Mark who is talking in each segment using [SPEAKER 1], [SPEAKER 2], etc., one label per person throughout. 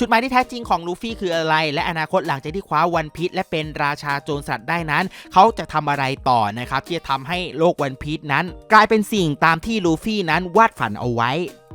[SPEAKER 1] จุดหมายที่แท้จริงของลูฟี่คืออะไร และอนาคตหลังจากที่คว้าวันพีชและเป็นราชาโจรสลัดได้นั้น เขาจะทำอะไรต่อนะครับที่จะทำให้โลกวันพีชนั้น กลายเป็นสิ่งตามที่ลูฟี่นั้นวาดฝันเอาไว้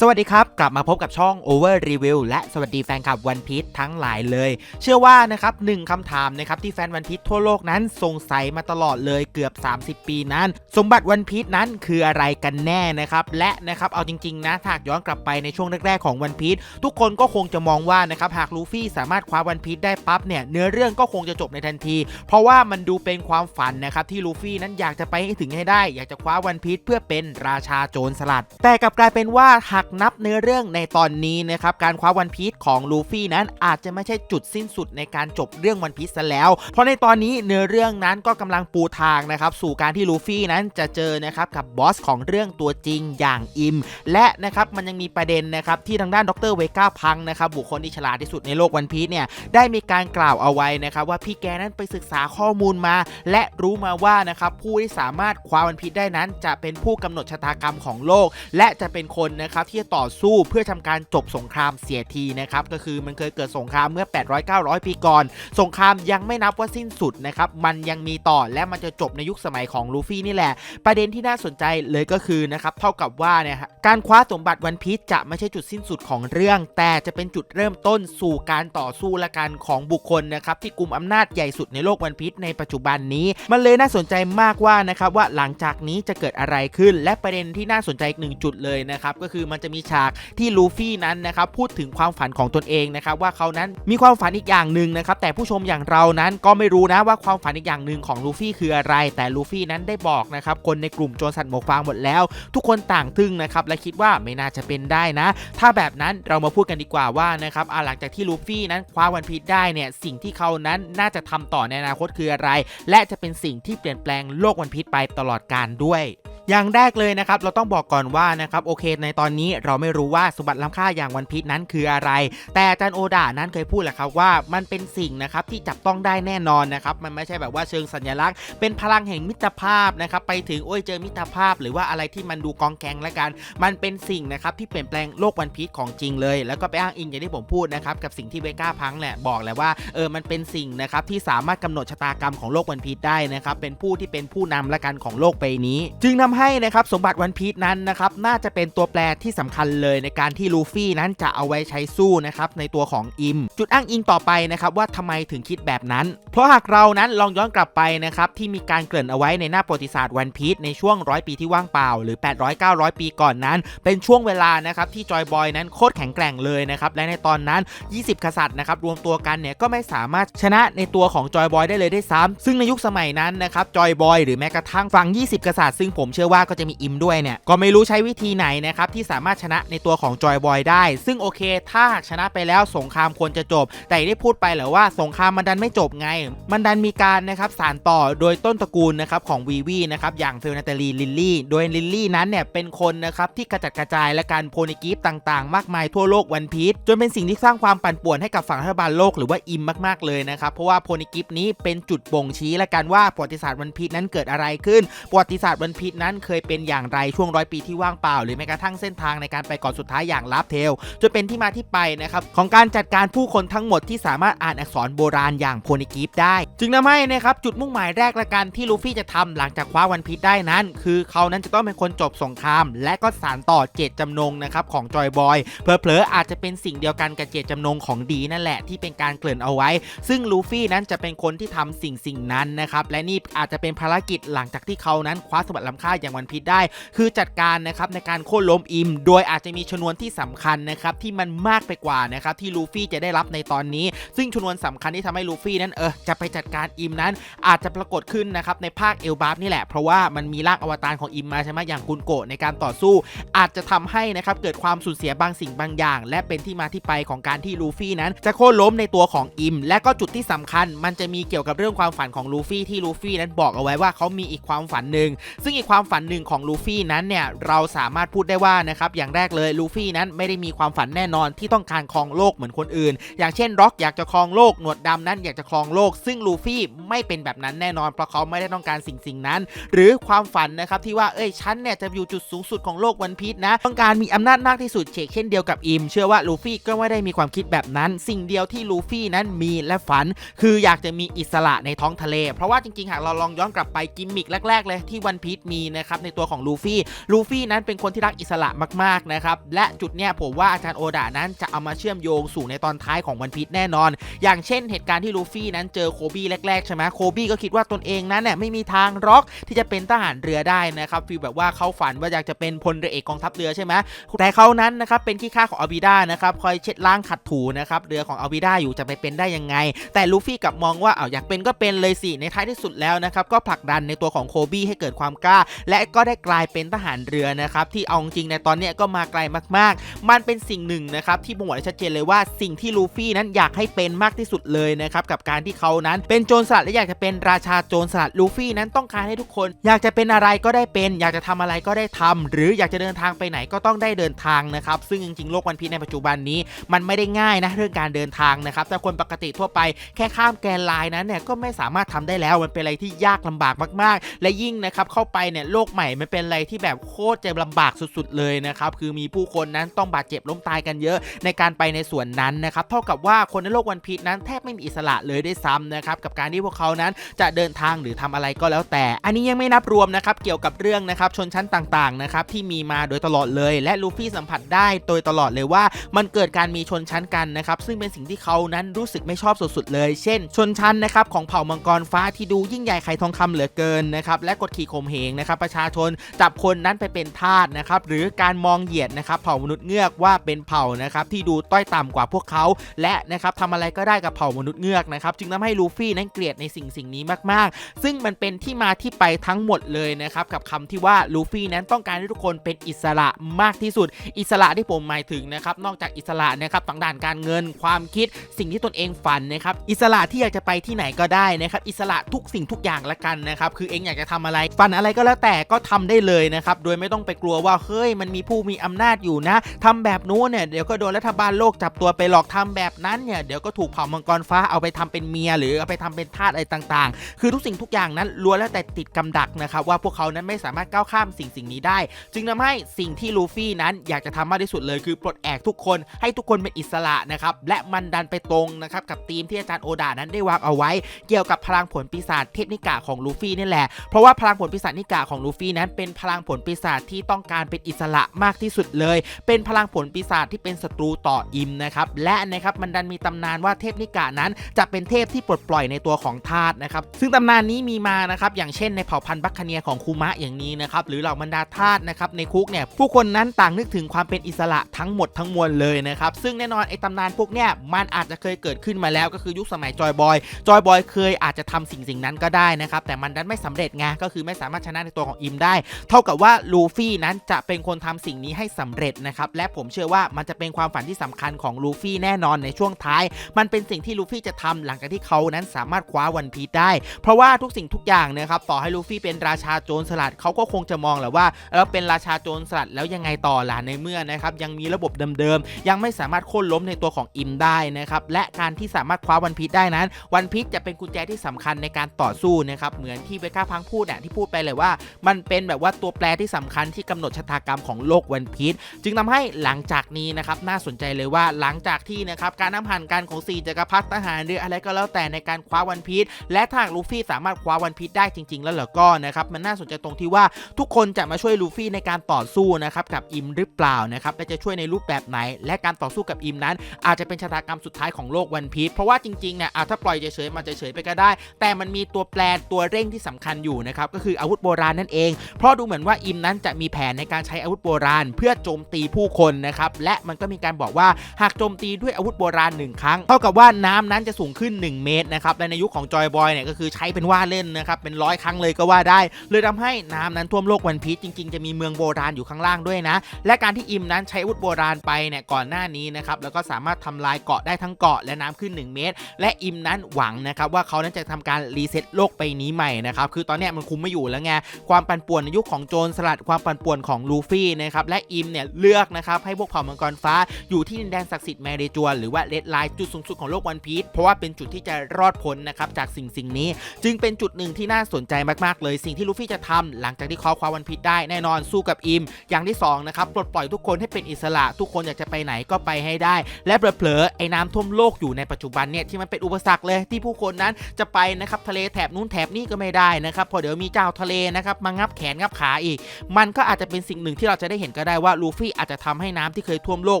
[SPEAKER 1] สวัสดีครับ กลับมาพบกับช่อง Over Review และสวัสดีแฟนคลับวันพี e ทั้งหลายเลย เชื่อว่านะครับหนึ่งคำถามนะครับที่แฟนวันพี e ทั่วโลกนั้นสงสัยมาตลอดเลยเกือบ 30 ปีนั้น สมบัติวันพี e นั้นคืออะไรกันแน่นะครับ และนะครับเอาจริง ๆ นะถ้ากย้อนกลับไปในช่วงแรกๆของวันพี e ทุกคนก็คงจะมองว่านะครับหากลูฟี่สามารถคว้าวันพี e ได้ปั๊บเนี่ยเนื้อเรื่องก็คงจะจบในทันที เพราะว่ามันดูเป็นความฝันนะครับที่ลูฟี่นั้นอยากจะไปให้ถึงให้ได้ อยากจะคว้าวันพี e เพื่อเป็นราชาโจรสลัด แต่กลับกลายเป็นว่าหากนับเนื้อเรื่องในตอนนี้นะครับการคว้าวันพี e ของลูฟี่นั้นอาจจะไม่ใช่จุดสิ้นสุดในการจบเรื่องวันพี e ซะแล้ว เพราะในตอนนี้เนื้อเรื่องนั้นก็กำลังปูทางนะครับสู่การที่ลูฟี่นั้นจะเจอนะครับกับบอสของเรื่องตัวจริงอย่างอิม และนะครับมันยังมีประเด็นนะครับที่ทางด้านดรเวก้าพังนะครับบุคคลที่ฉลาดที่สุดในโลกวันพี e เนี่ยได้มีการกล่าวเอาไว้นะครับว่าพี่แกนั้นไปศึกษาข้อมูลมา และรู้มาว่านะครับผู้ที่สามารถคว้าวันพี e ได้นั้น จะเป็นผู้กำหนดชะตากรรมของโลก และจะเป็นคนนะครับที่จะต่อสู้เพื่อทำการจบสงครามเสียทีนะครับก็คือมันเคยเกิดสงครามเมื่อ 800-900 ปีก่อน สงครามยังไม่นับว่าสิ้นสุดนะครับมันยังมีต่อและมันจะจบในยุคสมัยของลูฟี่นี่แหละ ประเด็นที่น่าสนใจเลยก็คือนะครับเท่ากับว่าเนี่ยการคว้าสมบัติวันพีชจะไม่ใช่จุดสิ้นสุดของเรื่อง แต่จะเป็นจุดเริ่มต้นสู่การต่อสู้และกันของบุคคลนะครับที่กลุ่มอำนาจใหญ่สุดในโลกวันพีชในปัจจุบันนี้ มันเลยน่าสนใจมากว่านะครับว่าหลังจากนี้จะเกิดอะไรขึ้น และประเด็นที่น่าสนใจอีกหนึ่งจุดเลยนะครับก็คือมันจะมีฉากที่ลูฟี่นั้นนะครับพูดถึงความฝันของตนเองนะครับว่าเขานั้นมีความฝันอีกอย่างหนึ่งนะครับแต่ผู้ชมอย่างเรานั้นก็ไม่รู้นะว่าความฝันอีกอย่างหนึ่งของลูฟี่คืออะไร แต่ลูฟี่นั้นได้บอกนะครับคนในกลุ่มโจรสัตว์หมวกฟางหมดแล้ว ทุกคนต่างทึ่งนะครับและคิดว่าไม่น่าจะเป็นได้นะ ถ้าแบบนั้นเรามาพูดกันดีกว่าว่านะครับหลังจากที่ลูฟี่นั้นคว้าวันพีชได้เนี่ยสิ่งที่เขานั้นน่าจะทำต่อในอนาคตคืออะไร และจะเป็นสิ่งที่เปลี่ยนแปลงโลกวันพีชไปตลอดกาลด้วย อย่างแรกเลยนะครับเราต้องบอกก่อนว่านะครับโอเค ในตอนนี้เราไม่รู้ว่าสมบัติล้ำค่าอย่างวันพีชนั้นคืออะไร แต่อาจารย์โอดานั้นเคยพูดแหละครับว่ามันเป็นสิ่งนะครับที่จับต้องได้แน่นอนนะครับมันไม่ใช่แบบว่าเชิงสัญลักษณ์ เป็นพลังแห่งมิตรภาพนะครับไปถึงโอ้ยเจอมิตรภาพ หรือว่าอะไรที่มันดูกองแกงละกัน มันเป็นสิ่งนะครับที่เปลี่ยนแปลงโลกวันพีชของจริงเลย แล้วก็ไปอ้างอิงอย่างที่ผมพูดนะครับกับสิ่งที่เวก้าพังแหละบอกแหละว่าเออมันเป็นสิ่งนะครับที่สามารถกำหนดชะตากรรมของโลกวันพีชได้นะครับเป็นผู้ที่เป็นผู้นำละกันของโลกใบนี้ จึงทำให้นะครับสมบัติวันพีชนั้นนะครับน่าจะเป็นตัวแปรที่สำคัญเลยในการที่ลูฟี่นั้นจะเอาไว้ใช้สู้นะครับในตัวของอิม จุดอ้างอิงต่อไปนะครับว่าทำไมถึงคิดแบบนั้น เพราะหากเรานั้นลองย้อนกลับไปนะครับที่มีการเกริ่นเอาไว้ในหน้าประวัติศาสตร์วันพีชในช่วงร้อยปีที่ว่างเปล่าหรือ 800-900 ปีก่อนนั้น เป็นช่วงเวลานะครับที่จอยบอยนั้นโคตรแข็งแกร่งเลยนะครับและในตอนนั้น 20 กษัตริย์นะครับรวมตัวกันเนี่ยก็ไม่สามารถชนะในตัวของจอยบอยได้เลยได้ซ้ำซึ่งในยุคสมัยนั้นนะครับจอยบอยหรือแม้กระทั่งฝั่ง 20 กษัตริย์ซึ่งผมเชื่อว่าก็จะมีอิมด้วยเนี่ย ก็ไม่รู้ใช้วิธีไหนนะครับ ที่สามารถชนะในตัวของจอยบอยได้ ซึ่งโอเค ถ้าหากชนะไปแล้วสงครามควรจะจบ แต่ได้พูดไปหรอว่าสงครามมันดันไม่จบไง มันดันมีการนะครับสานต่อโดยต้นตระกูลนะครับของวีวีนะครับอย่างเฟลนาตาลีลิลลี่ โดยลิลลี่นั้นเนี่ยเป็นคนนะครับที่กระจัดกระจายและการโพนิกิฟต่างๆ มากมายทั่วโลกวันพีชจนเป็นสิ่งที่สร้างความปั่นป่วนให้กับฝั่งรัฐบาลโลกหรือว่าอิมมากๆเลยนะครับเพราะว่าโพนิกิฟนี้เป็นจุดบ่งชี้และกันว่าประวัติศาสตร์วันพีชนั้นเกิดอะไรขึ้นประวัติศาสตร์วันพีชนั้นเคยเป็นอย่างไรช่วงร้อยปีที่ว่างเปล่า หรือแม้กระทั่งเส้นทางในการไปก่อนสุดท้ายอย่างลับเทลจนเป็นที่มาที่ไปนะครับของการจัดการผู้คนทั้งหมดที่สามารถอ่านอักษรโบราณอย่างโพนิกิฟได้ จึงทำให้นะครับจุดมุ่งหมายแรกละกันที่ลูฟี่จะทำหลังจากคว้าวันพีชได้นั้น คือเขานั้นจะต้องเป็นคนจบสงคราม และก็สานต่อเจตจำนงนะครับของจอยบอยเผลอๆอาจจะเป็นสิ่งเดียวกันกับเจตจำนงของดีนั่นแหละที่เป็นการเกริ่นเอาไว้ ซึ่งลูฟี่นั้นจะเป็นคนที่ทำสิ่งสิ่งนั้นนะครับและนี่อาจจะเป็นภารกิจหลังจากที่เขานั้นคว้าสมบัติล้ำค่าอย่างวันพีชได้ คือจัดการนะครับในการโค่นล้มอิม โดยอาจจะมีชนวนที่สำคัญนะครับที่มันมากไปกว่านะครับที่ลูฟี่จะได้รับในตอนนี้ ซึ่งชนวนสำคัญที่ทำให้ลูฟี่นั้นเออจะไปจัดการอิมนั้น อาจจะปรากฏขึ้นนะครับในภาคเอลบาฟนี่แหละเพราะว่ามันมีร่างอวตารของอิมมาใช่ไหมอย่างกุนโกะในการต่อสู้ อาจจะทำให้นะครับเกิดความสูญเสียบางสิ่งบางอย่าง และเป็นที่มาที่ไปของการที่ลูฟี่นั้น จะโค่นล้มในตัวของอิม และก็จุดที่สำคัญ มันจะมีเกี่ยวกับเรื่องความฝันของลูฟี่ที่ลูฟี่นั้นบอกเอาไว้ว่าเขามีอีกความฝันหนึ่งซึ่งอีกความฝันหนึ่งของลูฟี่นั้นเนี่ยเราสามารถพูดได้ว่านะครับอย่างแรกเลยลูฟี่นั้นไม่ได้มีความฝันแน่นอนที่ต้องการครองโลกเหมือนคนอื่น อย่างเช่นร็อกอยากจะครองโลกหนวดดำนั้นอยากจะครองโลก ซึ่งลูฟี่ไม่เป็นแบบนั้นแน่นอนเพราะเขาไม่ได้ต้องการสิ่งสิ่งนั้น หรือความฝันนะครับที่ว่าเอ้ยฉันเนี่ยจะอยู่จุดสูงสุดของโลกวันพีชนะ ต้องการมีอำนาจมากที่สุดเชกเช่นเดียวกับอิม เชื่อว่าลูฟี่ก็ไม่ได้มีความคิดแบบนั้น สิ่งเดียวที่ลูฟี่นั้นมีและฝัน คืออยากจะมีอิสระในท้องทะเล เพราะว่าจริงๆหากเราลองย้อนกลับไปกิมมิกแรกๆเลยที่วันพีชมีนะครับในตัวของลูฟี่ลูฟี่นั้นเป็นคนที่รักอิสระมากๆนะครับและจุดเนี้ยผมว่าอาจารย์โอดานั้นจะเอามาเชื่อมโยงสู่ในตอนท้ายของวันพีชแน่นอน อย่างเช่นเหตุการณ์ที่ลูฟี่นั้นเจอโคบี้แรกๆใช่ไหมโคบี้ก็คิดว่าตนเองนั้นเนี่ยไม่มีทางร็อกที่จะเป็นทหารเรือได้นะครับฟีลแบบว่าเขาฝันว่าอยากจะเป็นพลเรือเอกกองทัพเรือใช่ไหมแต่เขานั้นนะครับเป็นขี้ข้าของอาบิด้านะครับคอยเช็ดล้างขัดถูนะครับเรือของอาบิด้าอยู่จะไปเป็นได้ยังไง แต่ลูฟี่กลับมองว่าเอาอยากเป็นก็เป็นเลยสิในท้ายที่สุดแล้วนะครับก็ผลักดันในตัวของโคบี้ให้เกิดความกล้าและก็ได้กลายเป็นทหารเรือนะครับที่เอาจริงในตอนนี้ก็มาไกลมากๆ มันเป็นสิ่งหนึ่งนะครับที่บ่งบอกได้ชัดเจนเลยว่าสิ่งที่ลูฟี่นั้นอยากให้เป็นมากที่สุดเลยนะครับกับการที่เขานั้นเป็นโจรสลัดและอยากจะเป็นราชาโจรสลัดลูฟี่นั้นต้องการให้ทุกคน อยากจะเป็นอะไรก็ได้เป็น อยากจะทำอะไรก็ได้ทำหรืออยากจะเดินทางไปไหนก็ต้องได้เดินทางนะครับซึ่งจริงๆโลกวันพีในปัจจุบันนี้ มันไม่ได้ง่ายนะเรื่องการเดินทางนะครับแต่คนปกติทั่วไปแค่ข้ามแกนไลน์นั้นเนี่ยก็ไม่สามารถทำได้แล้วมันเป็นอะไรที่ยากลำบากมาก ๆ และยิ่งนะครับเข้าไปเนี่ยโลกใหม่มันเป็นอะไรที่แบบโคตรจะลำบากสุดๆเลยนะครับคือมีผู้คนนั้นต้องบาดเจ็บล้มตายกันเยอะในการไปในส่วนนั้นนะครับเท่ากับว่าคนในโลกวันพีชนั้นแทบไม่มีอิสระเลยได้ซ้ำนะครับกับการที่พวกเขานั้นจะเดินทางหรือทำอะไรก็แล้วแต่ อันนี้ยังไม่นับรวมนะครับเกี่ยวกับเรื่องนะครับชนชั้นต่างๆนะครับที่มีมาโดยตลอดเลย และลูฟี่สัมผัสได้โดยตลอดเลยว่า มันเกิดการมีชนชั้นกันนะครับซึ่งเป็นสิ่งที่เขานั้นรู้สึกไม่ชอบสุดๆเลย เช่น ชนชั้นนะครับของเผ่ามังกรฟ้าที่ดูยิ่งใหญ่ไข่ทองคำเหลือเกินนะครับและกดขี่ข่มเหงนะครับประชาชน จับคนนั้นไปเป็นทาสนะครับหรือการมองเหยียดนะครับเผ่ามนุษย์เงือกว่าเป็นเผ่านะครับที่ดูต้อยต่ำกว่าพวกเขา และนะครับทำอะไรก็ได้กับเผ่ามนุษย์เงือกนะครับจึงทำให้ลูฟี่นั้นเกลียดในสิ่งสิ่งนี้มากๆ ซึ่งมันเป็นที่มาที่ไปทั้งหมดเลยนะครับกับคำที่ว่าลูฟี่นั้นต้องการให้ทุกคนเป็นอิสระมากที่สุด อิสระที่ผมหมายถึงนะครับนอกจากอิสระนะครับทางด้านการเงินความคิด สิ่งที่ตนเองฝันนะครับอิสระที่อยากจะไปที่ไหนก็ได้นะครับอิสระทุกสิ่งทุกอย่างละกันนะครับคือเองอยากจะทำอะไรฝันอะไรก็แล้วแต่แต่ก็ทำได้เลยนะครับโดยไม่ต้องไปกลัวว่าเฮ้ยมันมีผู้มีอำนาจอยู่นะทำแบบนู้นเนี่ยเดี๋ยวก็โดนรัฐบาลโลกจับตัวไปหลอกทำแบบนั้นเนี่ยเดี๋ยวก็ถูกเผ่ามังกรฟ้าเอาไปทำเป็นเมีย หรือเอาไปทำเป็นทาสอะไรต่างๆ คือทุกสิ่งทุกอย่างนั้นล้วนแล้วแต่ติดกำดักนะครับว่าพวกเขานั้นไม่สามารถก้าวข้ามสิ่งสิ่งนี้ได้ จึงทำให้สิ่งที่ลูฟี่นั้นอยากจะทำมากที่สุดเลยคือปลดแอกทุกคนให้ทุกคนเป็นอิสระนะครับและมันดันไปตรงนะครับกับธีมที่อาจารย์โอดานั้นได้วางเอาไว้ เกี่ยวกับพลังผลปีศาจเทพนิกาของลูฟี่นี่แหละเพราะว่าพลังผลปีศาจนิกาของลูฟี่นั้นเป็นพลังผลปีศาจที่ต้องการเป็นอิสระมากที่สุดเลย เป็นพลังผลปีศาจที่เป็นศัตรูต่ออิมนะครับและนะครับมันดันมีตำนานว่าเทพนิกานั้น จะเป็นเทพที่ปลดปล่อยในตัวของธาตุนะครับซึ่งตำนานนี้มีมานะครับอย่างเช่นในเผ่าพันธุ์บัคคเนียของคูมะอย่างนี้นะครับหรือเหล่าบรรดาทาสนะครับในคุกเนี่ยผู้คนนั้นต่างนึกถึงความเป็นอิสระทั้งหมดทั้งมวลเลยนะครับซึ่งแน่นอนไอ้ตำนานพวกเนี้ยมันอาจจะเคยเกิดขึ้นมาแล้วก็คือยุคสมัยจอยบอยจอยบอยเคยอาจจะทำสิ่งสิ่งนั้นก็ได้นะครับแต่มันดันไม่สำเร็จไงก็คือไม่สามารถชนะในตัวของอิมได้ เท่ากับว่าลูฟี่นั้นจะเป็นคนทำสิ่งนี้ให้สำเร็จนะครับและผมเชื่อว่ามันจะเป็นความฝันที่สำคัญของลูฟี่แน่นอนในช่วงท้าย มันเป็นสิ่งที่ลูฟี่จะทำหลังจากที่เขานั้นสามารถคว้าวันพีได้ เพราะว่าทุกสิ่งทุกอย่างนะครับต่อให้ลูฟี่เป็นราชาโจรสลัดเขาก็คงจะมองแหละว่าเราเป็นราชาโจรสลัดแล้วยังไงต่อล่ะในเมื่อนะครับยังมีระบบเดิมๆยังไม่สามารถโค่นล้มในตัวของอิมได้นะครับและการที่สามารถคว้าวันพีได้นั้น วันพีจะเป็นกุญแจที่สำคัญในการต่อสู้นะครับเหมือนที่เบก้าพังพูดอะที่พูดไปเลยว่ามันเป็นแบบว่าตัวแปรที่สำคัญที่กำหนดชะตากรรมของโลกวันพีชจึงทำให้หลังจากนี้นะครับน่าสนใจเลยว่าหลังจากที่นะครับการน้ำหันกันของสี่จักรพรรดิทหารหรืออะไรก็แล้วแต่ในการคว้าวันพีชและถ้าลูฟี่สามารถคว้าวันพีชได้จริง ๆ แล้วเหรอก็นะครับมันน่าสนใจตรงที่ว่าทุกคนจะมาช่วยลูฟี่ในการต่อสู้นะครับกับอิมหรือเปล่านะครับและจะช่วยในรูปแบบไหน และการต่อสู้กับอิมนั้น อาจจะเป็นชะตากรรมสุดท้ายของโลกวันพีชเพราะว่าจริงๆเนี่ยอะถ้าปล่อยเฉยๆมันจะเฉยไปก็ได้ แต่มันมีตัวแปรตัวเร่งที่สำคัญอยู่นะครับก็คืออาวุธโบราณนั่นเองเพราะดูเหมือนว่าอิมนั้นจะมีแผนในการใช้อาวุธโบราณ เพื่อโจมตีผู้คนนะครับและมันก็มีการบอกว่าหากโจมตีด้วยอาวุธโบราณหนึ่งครั้งเท่ากับว่าน้ำนั้นจะสูงขึ้น 1 เมตรนะครับและในยุคของจอยบอยเนี่ยก็คือใช้เป็นว่าเล่นนะครับเป็นร้อยครั้งเลยก็ว่าได้ เลยทำให้น้ำนั้นท่วมโลกวันพีชจริง ๆ จะมีเมืองโบราณอยู่ข้างล่างด้วยนะ และการที่อิมนั้นใช้อาวุธโบราณไปเนี่ยก่อนหน้านี้นะครับแล้วก็สามารถทำลายเกาะได้ทั้งเกาะและน้ำขึ้น 1 เมตร และอิมนั้นหวังนะครับว่าเขานั้นจะทำการรีเซ็ตโลกไปนี้ใหม่นะครับคือตอนเนี้ยมันคุมไม่อยู่แล้วไงความปั่นป่วนในยุคของโจรสลัดความปั่นป่วนของลูฟี่นะครับและอิมเนี่ยเลือกนะครับให้พวกเผ่ามังกรฟ้าอยู่ที่ดินแดนศักดิ์สิทธิ์แมริจวนหรือว่าเลดไลน์จุดสูงสุดของโลกวันพีชเพราะว่าเป็นจุดที่จะรอดพ้นนะครับจากสิ่งสิ่งนี้ จึงเป็นจุดหนึ่งที่น่าสนใจมากๆเลย สิ่งที่ลูฟี่จะทำหลังจากที่เขาคว้าวันพีชได้แน่นอนสู้กับอิม อย่างที่สองนะครับปลดปล่อยทุกคนให้เป็นอิสระ ทุกคนอยากจะไปไหนก็ไปให้ได้ และเผลอๆไอ้น้ำท่วมโลกอยู่ในปัจจุบันเนี่ยที่มันเป็นอุปสรรคเลยที่ผู้คนนั้นจะไปนะครับทะเลแถบนู้นแถบนี้ก็ไม่ได้นะครับพอเดี๋ยวมีเจ้าทะเลนะครับมางับแขนงับขาอีก มันก็อาจจะเป็นสิ่งหนึ่งที่เราจะได้เห็นก็ได้ว่าลูฟี่อาจจะทำให้น้ำที่เคยท่วมโลก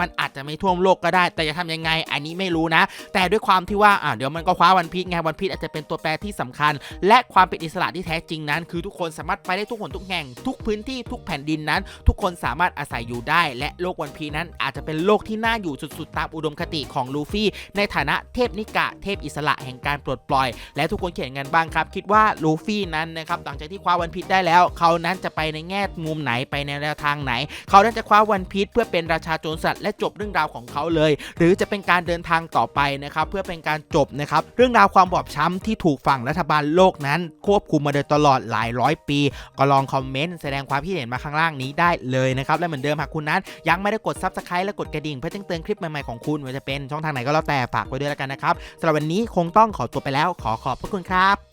[SPEAKER 1] มันอาจจะไม่ท่วมโลกก็ได้ แต่จะทำยังไงอันนี้ไม่รู้นะ แต่ด้วยความที่ว่าอ่าเดี๋ยวมันก็คว้าวันพีชไงวันพีชอาจจะเป็นตัวแปรที่สำคัญ และความเป็นอิสระที่แท้จริงนั้น คือทุกคนสามารถไปได้ทุกหนทุกแห่งทุกพื้นที่ทุกแผ่นดินนั้น ทุกคนสามารถอาศัยอยู่ได้ และโลกวันพีนั้นอาจจะเป็นโลกที่น่าอยู่สุดๆ ตามอุดมคติของลูฟี่ในฐานะเทพนิกะเทพอิสระแห่งการปลดปล่อย และทุกคนเขียนกันบ้างครับ คิดว่าลูฟี่นั้นนะครับหลังจากที่คว้าวันพีชได้แล้ว เขานั้นจะไปในแง่มุมไหนไปในแนวทางไหน เขานั้นจะคว้าวันพีชเพื่อเป็นราชาโจรสัตว์และจบเรื่องราวของเขาเลย หรือจะเป็นการเดินทางต่อไปนะครับเพื่อเป็นการจบนะครับเรื่องราวความบอบช้ำที่ถูกฝั่งรัฐบาลโลกนั้น ควบคุมมาโดยตลอดหลายร้อยปี ก็ลองคอมเมนต์แสดงความคิดเห็นมาข้างล่างนี้ได้เลยนะครับและเหมือนเดิมหากคุณนั้นยังไม่ได้กด Subscribe และกดกระดิ่งเพื่อแจ้งเตือนคลิปใหม่ๆของคุณว่าจะเป็นช่องทางไหนก็แล้วแต่ฝากไว้ด้วยแล้วกันนะครับสำหรับวันนี้คงต้องขอตัวไปแล้วขอขอบพระคุณครับ